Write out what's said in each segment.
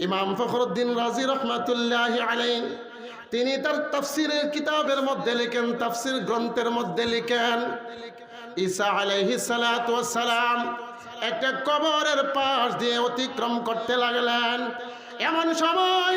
ইমাম ফখরুদ্দিন রাজি রহমাতুল্লাহ আলাই তিনি তার তাফসিরের কিতাবের মধ্যে লিখেন, তাফসির গ্রন্থের মধ্যে লিখেন, ঈসা আলাইহি সালাম একটা কবরের পাশ দিয়ে অতিক্রম করতে লাগলেন। এমন সময়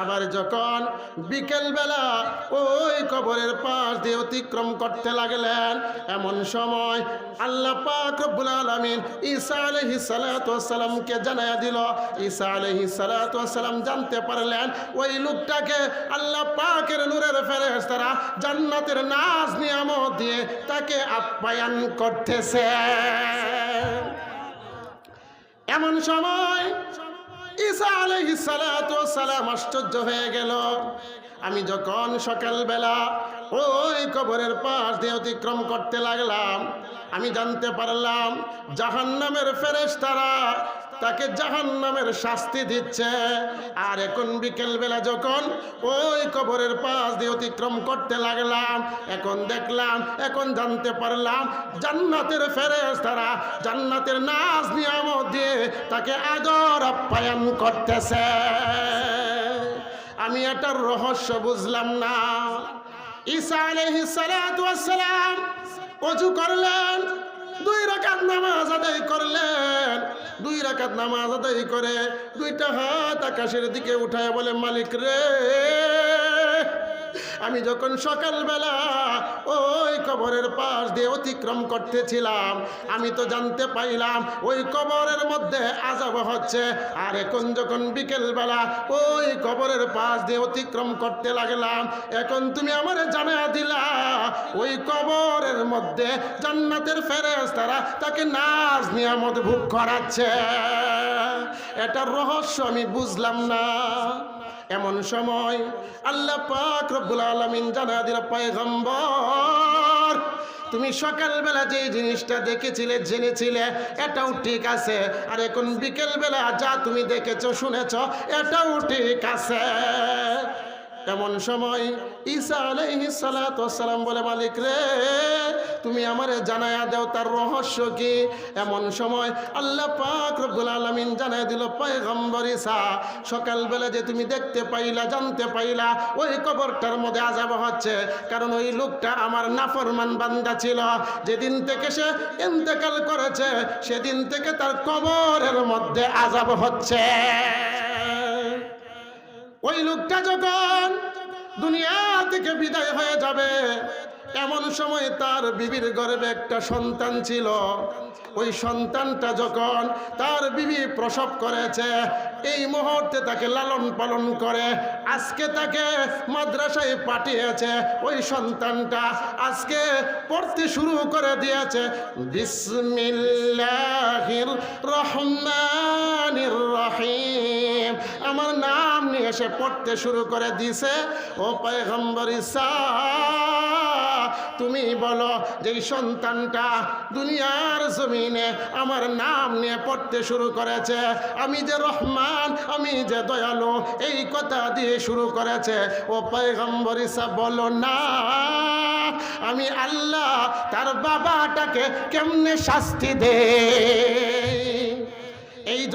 আবার যখন বিকেলবেলা ওই কবরের পাশ দিয়ে অতিক্রম করতে লাগলেন, এমন সময় আল্লাহ পাক রব্বুল আলামিন ঈসা আলাইহিস সালাতু সালামকে জানায়া দিল। ঈসা আলাইহিস সালাতু সালাম জানতে পারলেন, ওই লোকটাকে আল্লাহ পাকের নূরের ফেরেশতারা জান্নাতের নাজ নিয়ামত দিয়ে তাকে আপ্যায়ন করতেছে। এমন সময় ঈসা আলাইহিস সালাতু সালাম আশ্চর্য হয়ে গেল। আমি যখন সকালবেলা ওই কবরের পাশ দিয়ে অতিক্রম করতে লাগলাম, আমি জানতে পারলাম জাহান্নামের ফেরেশতারা তাকে জাহান্নামের শাস্তি দিচ্ছে। আর এখন বিকেলবেলা যখন ওই কবরের পাশ দিয়ে অতিক্রম করতে লাগলাম, এখন দেখলাম, এখন জানতে পারলাম, জান্নাতের ফেরেস তারা জান্নাতের নাজ নিয়ামত দিয়ে তাকে আদর আপ্যায়ন করতেছে। আমি এটার রহস্য বুঝলাম না। ঈসা অজু করলেন, দুই রাকাত নামাজ আদায় করলেন। দুই রাকাত নামাজ আদায় করে, দুইটা হাত আকাশের দিকে উঠায় বলে, মালিক রে, আমি যখন সকালবেলা ওই কবরের পাশ দিয়ে অতিক্রম করতেছিলাম। আমি তো জানতে পাইলাম ওই কবরের মধ্যে আজাব হচ্ছে। আর এখন যখন বিকেলবেলা ওই কবরের পাশ দিয়ে অতিক্রম করতে লাগলাম, এখন তুমি আমার জানা দিলা, ওই কবরের মধ্যে জান্নাতের ফেরেস তারা তাকে নাজ নিয়ামত ভোগ করাচ্ছে। এটার রহস্য আমি বুঝলাম না। এমন সময় আল্লাহ পাক রব্বুল আলামিন জানা দিল, পয়গম্বর, তুমি সকালবেলা যে জিনিসটা দেখেছিলে, জেনেছিলে, এটাও ঠিক আছে। আর এখন বিকেলবেলা যা তুমি দেখেছ, শুনেছো, এটাও ঠিক আছে। এমন সময় ঈসা আলাইহিস সালাম বলে, মালিক রে তুমি আমারে জানায়া দাও তার রহস্য কি? এমন সময় আল্লাহ পাক রব্বুল আলামিন জানায় দিল, পয়গম্বর ঈসা, সকালবেলা যে তুমি দেখতে পাইলা, জানতে পাইলা, ওই কবরটার মধ্যে আজাব হচ্ছে। কারণ ওই লোকটা আমার নাফরমান বান্দা ছিল। যেদিন থেকে সে ইন্তেকাল করেছে, সেদিন থেকে তার কবরের মধ্যে আজাব হচ্ছে। ওই লোকটা যখন দুনিয়া থেকে বিদায় হয়ে যাবে এমন সময় তার বিবির গর্ভে একটা সন্তান ছিল। ওই সন্তানটা যখন তার বিবি প্রসব করেছে, এই মুহূর্তে তাকে লালন পালন করে। আজকে তাকে মাদ্রাসায় পাঠিয়েছে ওই সন্তানটা। আজকে পড়তে শুরু করে দিয়েছে। বিসমিল্লাহির রহমানির রহিম। আমার নাম নিয়ে এসে পড়তে শুরু করে দিছে ও পয়গম্বর ঈসা তুমি বলো যে সন্তানটা দুনিয়ার জমিনে আমার নাম নিয়ে পড়তে শুরু করেছে। আমি যে রহমান, আমি যে দয়ালু, এই কথা দিয়ে শুরু করেছে। ও পয়গম্বর ঈসা বলো, না, আমি আল্লাহ তার বাবাটাকে কেমনে শাস্তি দে এই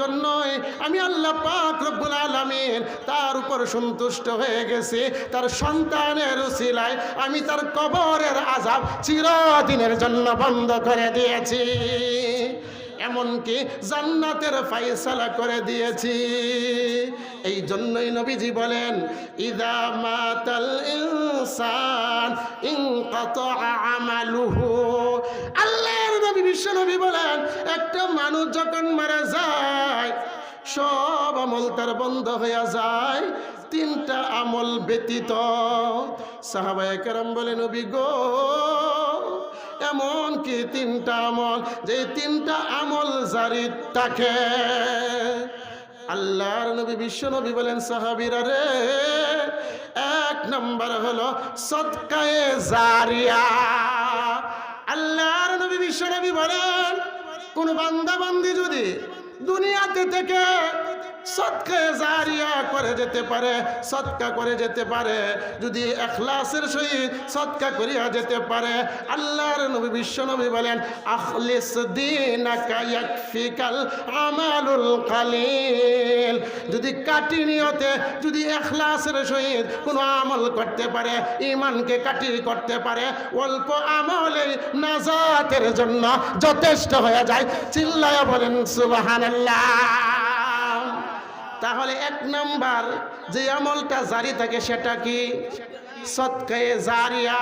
জন্যই আমি আল্লাহ পাক রব্বুল আলামিন তার উপর সন্তুষ্ট হয়ে গেছি। তার সন্তানের উসিলায় আমি তার কবরের আজাব চিরদিনের জন্য বন্ধ করে দিয়েছি। এমনকি জান্নাতের ফাইসালা করে দিয়েছি। এই জন্যই নবীজি বলেন, ইদা মাতাল ইনসান ইনকাতা আমালুহু। আল্লাহর নবী বিশ্ব নবী বলেন, একটা মানুষ যখন মারা যায়, সব আমল তার বন্ধ হয়ে যায়, তিনটা আমল ব্যতীত। সাহাবায়ে বলে নবী গো, এমন কি তিনটা আমল? যে তিনটা আমল জারি থাকে। আল্লাহর নবী, বিশ্ব নবী বলেন, সাহাবিরা রে, এক নম্বর হলো সৎকায়ে জারিয়া। আল্লাহর নবী বিশ্ব নবী বলেন কোন বান্দা বান্দি যদি দুনিয়াতে থেকে যেতে পারে যেতে পারে। যদি এখলাসের সহিত করিয়া যেতে পারে বলেন যদি কাটি নিয়তে, যদি এখলাসের সহিত কোনো আমল করতে পারে ইমানকে কাটি করতে পারে, অল্প আমলে নাজাতের জন্য যথেষ্ট হয়ে যায়। চিল্লায়া বলেন, সুবহানাল্লাহ। তাহলে এক নাম্বার যে আমলটা জারি থাকে সেটা কি? সৎকায়ে জারিয়া।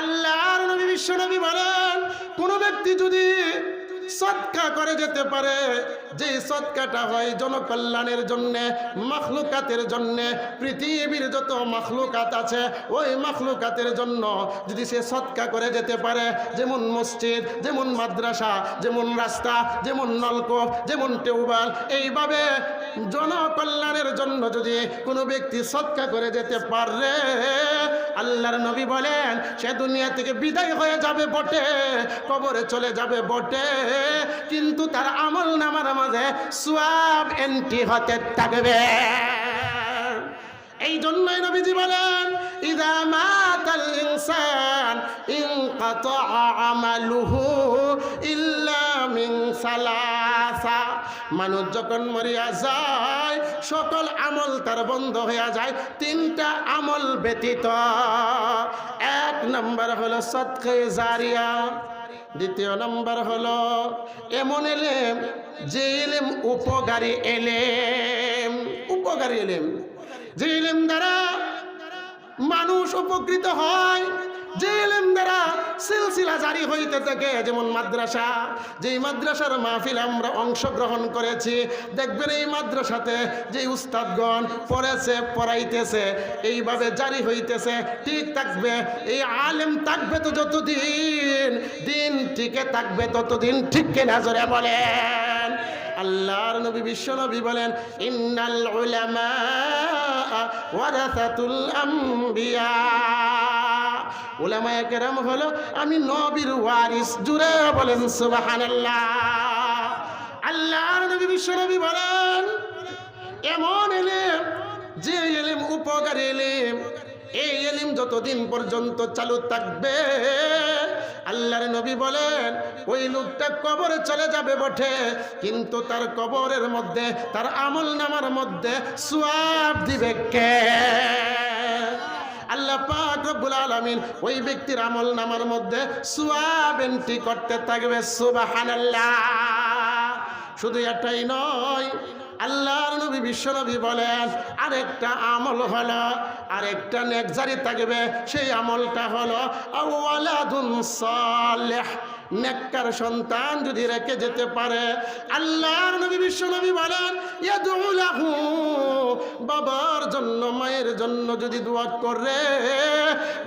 আল্লাহর নবী, বিশ্ব নবী বলেন, কোন ব্যক্তি যদি সৎকা করে যেতে পারে। যে সৎকাটা হয় জনকল্যাণের জন্যে, মখলুকাতের জন্যে, পৃথিবীর যত মাখলুকাত আছে, ওই মখলুকাতের জন্য যদি সে সৎকা করে যেতে পারে, যেমন মসজিদ, যেমন মাদ্রাসা, যেমন রাস্তা, যেমন নলকূপ, যেমন টিউবওয়েল, এইভাবে জনকল্যাণের জন্য যদি কোনো ব্যক্তি সৎকা করে যেতে পারে আল্লাহর নবী বলেন, সে দুনিয়া থেকে বিদায় হয়ে যাবে বটে, কবরে চলে যাবে বটে। কিন্তু তার আমল নামার মাঝে সোয়াব এন্ট্রি হতে থাকবে। এই জন্যই নবীজি বলেন, ইদা মাতাল ইনসান ইনকাতা আমালুহু ইল্লা মিন সালাসা মানুষ যখন মরিয়া যায়, সকল আমল তার বন্ধ হয়ে যায়। তিনটা আমল ব্যতীত। এক নম্বর হলো সৎকে জারিয়া। দ্বিতীয় নম্বর হলো এমন এলেম, যে এলেম উপকারী এলেম। উপকারী এলেম। যে ইলেম দ্বারা মানুষ উপকৃত হয় যে ইলেম দ্বারা সিলসিলা জারি হইতে থাকে। যেমন মাদ্রাসা, যেই মাদ্রাসার মাহফিল আমরা অংশগ্রহণ করেছি, দেখবেন এই মাদ্রাসাতে যে উস্তাদগণ পড়েছে, পড়াইতেছে, এইভাবে জারি হইতেছে, ঠিক থাকবে, এই আলেম থাকবে তো যতদিন, দিন টিকে থাকবে ততদিন, ঠিক কিনা জোরে বলেন। আল্লাহর নবী, বিশ্ব নবী বলেন, ইন্নাল উলামা ওয়ারাসাতুল আম্বিয়া। উলামায়ে কেরাম হলো, আমি নবীর ওয়ারিস জুড়ে বলেন, সুবহানাল্লাহ। আল্লাহর নবী, বিশ্ব নবী বলেন, এমন এলেম, যে এলেম উপকারী এলেম, এই এলিম যতদিন পর্যন্ত চালু থাকবে। আল্লাহর নবী বলেন, ওই লোকটা কবরে চলে যাবে বটে, কিন্তু তার কবরের মধ্যে, তার আমল নামার মধ্যে সোয়াব দিবে কে? আল্লাহ পাক রব্বুল আলামিন ওই ব্যক্তির আমল নামার মধ্যে সোয়াব এন্ট্রি করতে থাকবে, সুবহানাল্লাহ। শুধু এটাই নয়, আল্লাহর নবী, বিশ্ব নবী বলেন, আরেকটা আমল হলো, আরেকটা নেকজারি থাকবে, সেই আমলটা হলো আওয়ালাদুন সালেহ। নেককার সন্তান যদি রেখে যেতে পারে, আল্লাহর নবী, বিশ্ব নবী বলেন বাবার জন্য, মায়ের জন্য যদি দোয়া করে,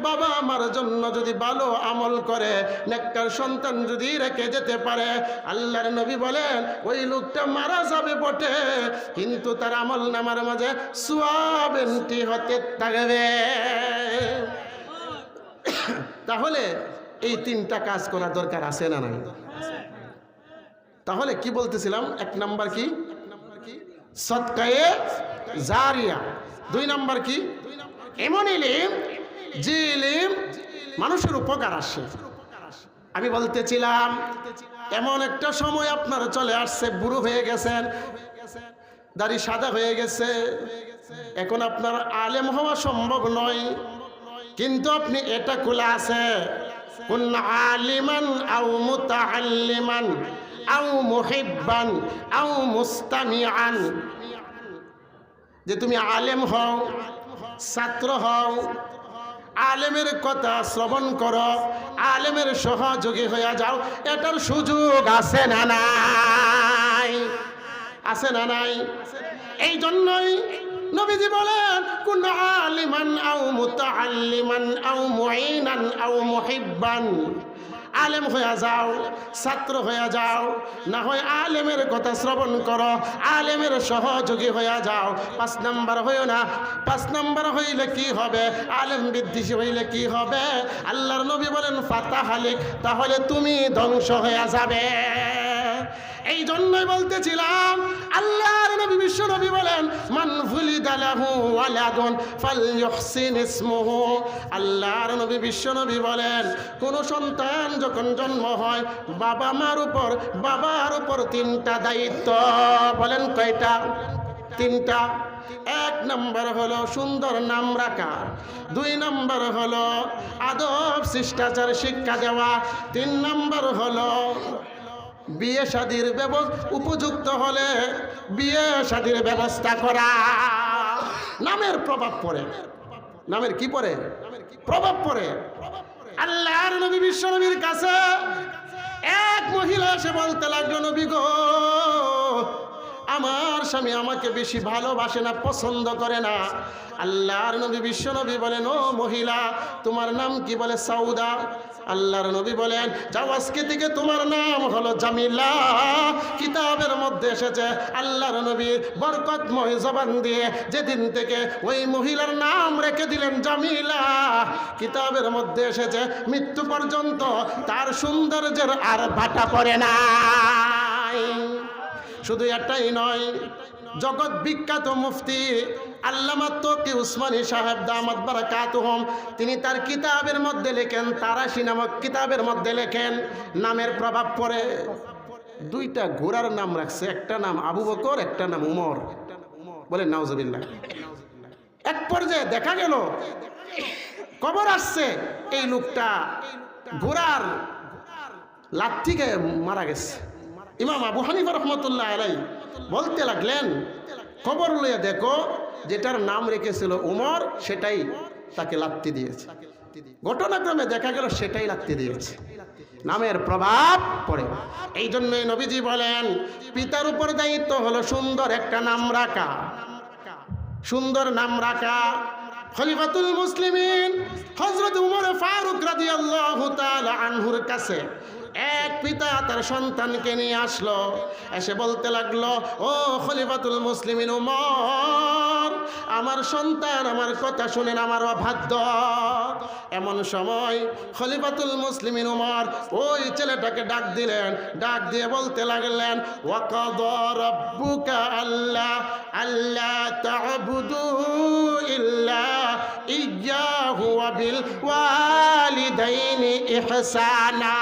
বাবা আমার জন্য যদি ভালো আমল করে, নেককার সন্তান যদি রেখে যেতে পারে, আল্লাহর নবী বলেন, ওই লোকটা মারা যাবে বটে, কিন্তু তার আমল নামার মাঝে সোয়াবেন্টি হতে থাকবে। তাহলে এই তিনটা কাজ করা দরকার আছে না নাই? তাহলে কি বলতেছিলাম? এক নাম্বার কি? সৎকায়ে জারিয়া। দুই নাম্বার কি? এমন ইলিম, যে ইলিম মানুষের উপকার আসে। আমি বলতেছিলাম, এমন একটা সময় আপনার চলে আসছে, বুড়ো হয়ে গেছেন, দাড়ি সাদা হয়ে গেছে। এখন আপনার আলেম হওয়া সম্ভব নয়। কিন্তু আপনি এটা খোলা আছে। কোন আলিমান আও মুতাআল্লিমান আও মুহিব্বান আও মুস্তামিআন। যে তুমি আলেম হও, ছাত্র হও, আলেমের কথা শ্রবণ করো, আলেমের সহযোগী হয়ে যাও, এটার সুযোগ আছে না নাই? আছে না নাই? এই জন্যই নবীজি বলেন, কোন আলিমান আও মুতাআল্লিমান আও মুঈনান আও মুহিব্বান। আলেম হয়ে যাও, ছাত্র হয়ে যাও, না হয় আলেমের কথা শ্রবণ করো, আলেমের সহযোগী হয়ে যাও। পাঁচ নাম্বার হইও না, পাঁচ নাম্বার হইলে কি হবে? আলেম বিদ্বেষী হইলে কি হবে? আল্লাহর নবী বলেন ফাতা হালিক তাহলে তুমি ধ্বংস হয়ে যাবে। এই জন্যই বলতেছিলাম, আল্লাহর নবী, বিশ্ব নবী বলেন, মান ফুলিদা লাহু ওয়ালাদুন ফালইহসিন ইসমুহু। আল্লাহর নবী, বিশ্ব নবী বলেন, কোন সন্তান যখন জন্ম হয়, বাবা মার উপর, বাবার উপর তিনটা দায়িত্ব। বলেন কয়টা? তিনটা। এক নম্বর হলো সুন্দর নাম রাখা। দুই নম্বর হলো আদব, শিষ্টাচার, শিক্ষা দেওয়া। তিন নম্বর হলো বিয়ে শাদির উপযুক্ত হলে বিয়ে শাদির ব্যবস্থা করা। নামের প্রভাব পড়ে। নামের কি পড়ে? প্রভাব পড়ে। আল্লাহর নবী, বিশ্ব নবীর কাছে এক মহিলা এসে বলতে লাগল, নবী গো আমার স্বামী আমাকে বেশি ভালোবাসে না, পছন্দ করে না। আল্লাহর নবী, বিশ্ব নবী বলেন, ও মহিলা, তোমার নাম কি? বলে, সাউদা। আল্লাহর নবী বলেন, যাও, আজকে থেকে তোমার নাম হলো জামিলা। কিতাবের মধ্যে এসেছে, আল্লাহর নবী বরকতময় জবান দিয়ে যেদিন থেকে ওই মহিলার নাম রেখে দিলেন জামিলা, কিতাবের মধ্যে এসেছে, মৃত্যু পর্যন্ত তার সৌন্দর্যের আর ভাটা পড়ে নাই। শুধু এটাই নয়, জগৎ বিখ্যাত মুফতি আল্লামা তকি উসমানী সাহেব দামাত বারাকাতুহম, তিনি তার কিতাবের মধ্যে লেখেন, তারাশি নামক কিতাবের মধ্যে লেখেন, নামের প্রভাব পড়ে। দুইটা ঘোড়ার নাম রাখছে, একটা নাম আবু বকর, একটা নাম উমর। বলেন, নাউজুবিল্লাহ। এক পর্যায়ে দেখা গেল, কবর আসছে, এই লোকটা ঘোড়ার লাথিকে মারা গেছে। ইমাম আবু হানিফা রহমতুল্লাহ আলাই বলতে লাগলেন খবর লইয়া দেখো, যেটার নাম রেখেছিল উমর, সেটাই তাকে লাত্তি দিয়েছে। ঘটনাক্রমে দেখা গেল সেটাই লাত্তি দিয়েছে। নামের প্রভাব পড়ে। এই জন্যই নবীজি বলেন, পিতার উপর দায়িত্ব হলো সুন্দর একটা নাম রাখা। সুন্দর নাম রাখা। খলিফাতুল মুসলিমিন হজরত উমর ফারুক রাদিয়াল্লাহু তাআলা আনহুর কাছে এক পিতা তার সন্তানকে নিয়ে আসলো। এসে বলতে লাগল, ও খলিফাতুল মুসলিমিন উমর, আমার সন্তান, আমার কথা শুনেন, আমার অবাধ্য এমন সময় খলিফাতুল মুসলিমিন উমর ওই ছেলেটাকে ডাক দিলেন। ডাক দিয়ে বলতে লাগলেন, ওয়াকাদ রব্বুকা আল্লাহ আল্লাহ তা'বুদু ইল্লা ইয়াহু ওয়া বিল ওয়ালিদাইনি ইহসানা।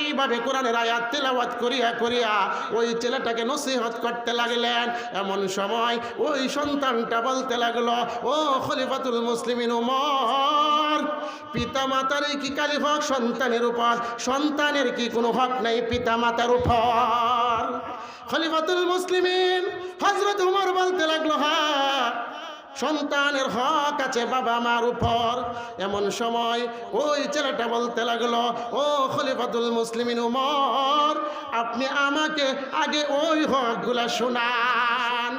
এইভাবে কোরআনের আয়াত তেলাওয়াত করিয়া করিয়া ওই ছেলেটাকে নসিহত করতে লাগলেন। এমন সময় ওই সন্তানটা বলতে লাগল, ও খলিফাতুল মুসলিমিন উমর পিতা মাতার কি কালি হক সন্তানের উপর। সন্তানের কি কোনো হক নাই পিতা মাতার উপর? খলিফাতুল মুসলিমিন হজরত উমর বলতে লাগল হ্যাঁ সন্তানের হক আছে বাবা মার উপর। এমন সময় ওই ছেলেটা বলতে লাগল, ও খলিফাতুল মুসলিমিন উমর, আপনি আমাকে আগে ওই হকগুলা শোনান।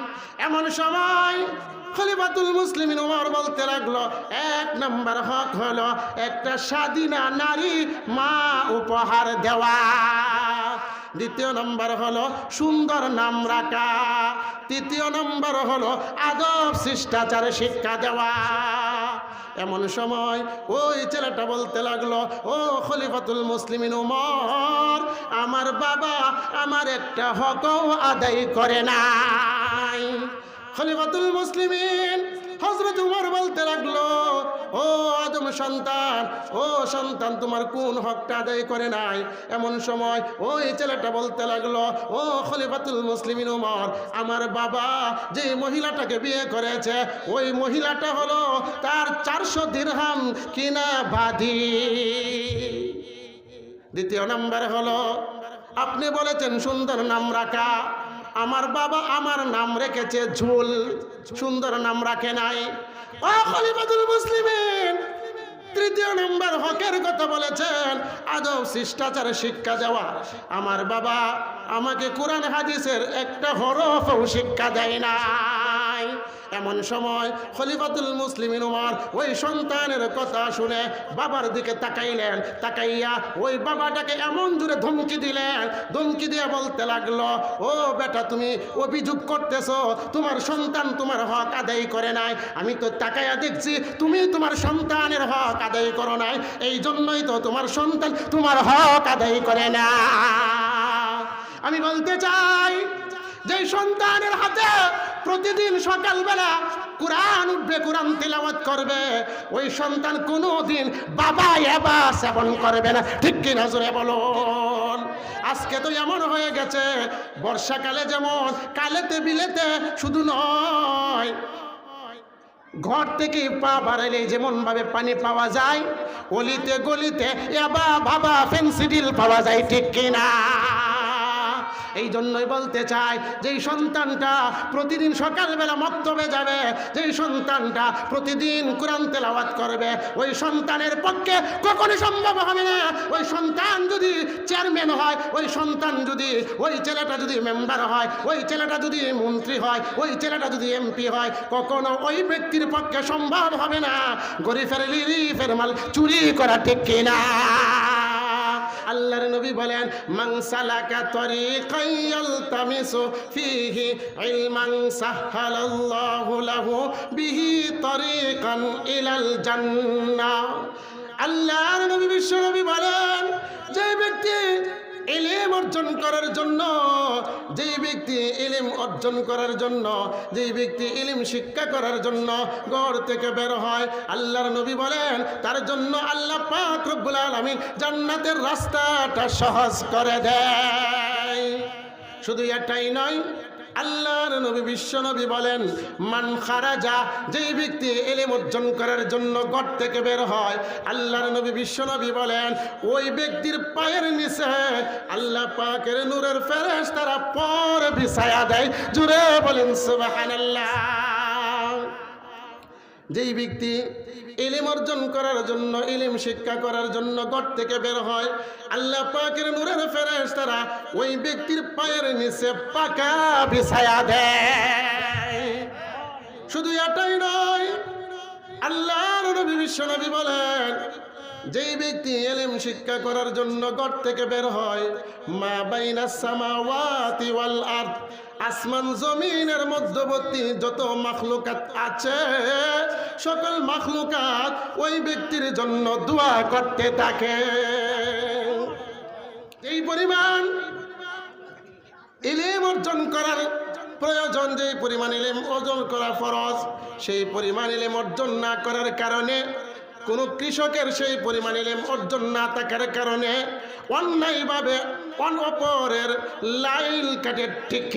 এমন সময় খলিফাতুল মুসলিমিন উমর বলতে লাগল, এক নম্বর হক হলো একটা স্বাধীনা নারী মা উপহার দেওয়া। দ্বিতীয় নম্বর হলো সুন্দর নাম রাখা। তৃতীয় নম্বর হলো আদব, শিষ্টাচারে, শিক্ষা দেওয়া। এমন সময় ওই ছেলেটা বলতে লাগল, ও খলিফাতুল মুসলিমিন উমর, আমার বাবা আমার একটা হকও আদায় করে নাই। খলিফাতুল মুসলিমিন হজরত উমর বলতে লাগল, ও আদম সন্তান, ও সন্তান, তোমার কোন হকটা আদায় করে নাই? এমন সময় ওই ছেলেটা বলতে লাগল, ও খলিফাতুল মুসলিমিন উমর, আমার বাবা যে মহিলাটাকে বিয়ে করেছে, ওই মহিলাটা হলো তার চারশো দিরহাম কিনা বাধি দ্বিতীয় নাম্বার হলো, আপনি বলেছেন সুন্দর নাম রাখা। আমার বাবা আমার নাম রেখেছে ঝুল। সুন্দর নাম রাখে নাই। ও খলিফাতুল মুসলিমিন, তৃতীয় নম্বর হকের কথা বলেছেন আদব শিষ্টাচারে, শিক্ষা দেওয়া। আমার বাবা আমাকে কোরআন, হাদিসের একটা হরফও শিক্ষা দেয় নাই এমন সময় খলিফাতুল মুসলিমিন উমর ওই সন্তানের কথা শুনে বাবার দিকে তাকাইলেন, তাকাইয়া ওই বাবাটাকে এমন জোরে ধমকি দিলেন, ধমকি দিয়ে বলতে লাগল, ও বেটা, তুমি অভিযোগ করতেছো, তোমার সন্তান তোমার হক আদায় করে নাই। আমি তো তাকাইয়া দেখছি, তুমি তোমার সন্তানের হক আদায় করো নাই। এই জন্যই তো তোমার সন্তান তোমার হক আদায় করে না। আমি বলতে চাই যে সন্তানের হাতে প্রতিদিন সকালবেলা কোরআন উঠবে, কোরআন তেলাওয়াত করবে, ওই সন্তান কোনো দিন বাবা এবা সেবন করবে না। ঠিক কি নজরে বলুন? আজকে তো এমন হয়ে গেছে, বর্ষাকালে যেমন কালেতে বিলেতে শুধু নয়, ঘর থেকে পা বাড়াইলে যেমন ভাবে পানি পাওয়া যায়, অলিতে গলিতে এবা বাবা ফেন্সিডিল পাওয়া যায়, ঠিক কিনা? এই জন্যই বলতে চাই, যেই সন্তানটা প্রতিদিন সকালবেলা মক্তবে যাবে, যেই সন্তানটা প্রতিদিন কোরআন তেলাওয়াত করবে, ওই সন্তানের পক্ষে কখনো সম্ভব হবে না। ওই সন্তান যদি চেয়ারম্যান হয়, ওই সন্তান যদি, ওই ছেলেটা যদি মেম্বার হয়, ওই ছেলেটা যদি মন্ত্রী হয়, ওই ছেলেটা যদি এমপি হয়, কখনো ওই ব্যক্তির পক্ষে সম্ভব হবে না। গরিফের লিরিফের মাল চুরি করা ঠিক কিনা? আল্লাহর নবী বলেন মাংসালাকা তরি কাইয়াল তামিসু ফিহি ইলমান সাহালাল্লাহু লাহু বিহি তরিকান ইলাল জান্নাহ। আল্লাহর নবী, বিশ্ব নবী বলেন অর্জন করার জন্য, যেই ব্যক্তি ইলিম অর্জন করার জন্য, যেই ব্যক্তি ইলিম শিক্ষা করার জন্য গড় থেকে বের হয়, আল্লাহর নবী বলেন, তার জন্য আল্লাহ পাক রব্বুল জান্নাতের রাস্তাটা সহজ করে দেয়। শুধু এটাই নয় আল্লাহর নবী, বিশ্ব নবী বলেন, মান খারাজা, যেই ব্যক্তি এলেম অর্জন করার জন্য ঘর থেকে বের হয়, আল্লাহর নবী, বিশ্ব নবী বলেন, ওই ব্যক্তির পায়ের নিচে আল্লাহ পাকের নূরের ফেরেশ তারা পর বিছায়া দেয়। জুড়ে বলেন, সুবহানাল্লাহ। যেই ব্যক্তি ইলিম অর্জন করার জন্য, ইলিম শিক্ষা করার জন্য ঘর থেকে বের হয়, আল্লাহ পাকের নূরের ফেরেশ তারা ওই ব্যক্তির পায়ের নিচে পাকা বিছায়া দেয়। শুধু এটাই নয়, আল্লাহর নবী, বিশ্ব নবী বলেন, যেই ব্যক্তি এলিম শিক্ষা করার জন্য ঘর থেকে বের হয়, মা বাইনা সামাওয়াতি ওয়াল আরদ আসমান জমিনের মধ্যবর্তী যত মাখলুকাত আছে, সকল মাখলুকাত ওই ব্যক্তির জন্য দোয়া করতে থাকে। এই পরিমাণ ইলিম অর্জন করার প্রয়োজন যে পরিমাণ ইলিম অর্জন করা ফরজ, সেই পরিমাণ ইলিম অর্জন না করার কারণে, কোন কৃষকের সেই পরিমাণ ইলিম অর্জন না থাকার কারণে অন্যায়ভাবে অন অপরের লাইল কাটে ঠিক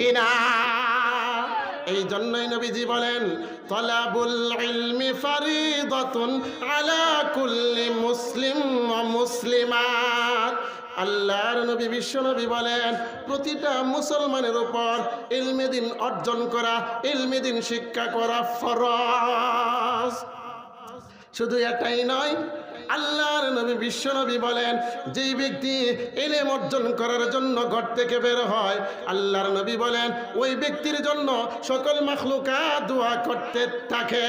এই জন্যই নবীজি বলেন, তলাবুল ইলমি ফারিদাতুন আলা কুল্লি মুসলিম ওয়া মুসলিমাত। আল্লাহর নবী, বিশ্ব নবী বলেন, প্রতিটা মুসলমানের উপর ইলমে দিন অর্জন করা, ইলমে দিন শিক্ষা করা ফরজ। শুধু এটাই নয় আল্লাহর নবী বিশ্ব নবী বলেন, যেই ব্যক্তি এলেম অর্জন করার জন্য ঘর থেকে বের হয়, আল্লাহর নবী বলেন, ওই ব্যক্তির জন্য সকল মাখলুকা দোয়া করতে থাকে।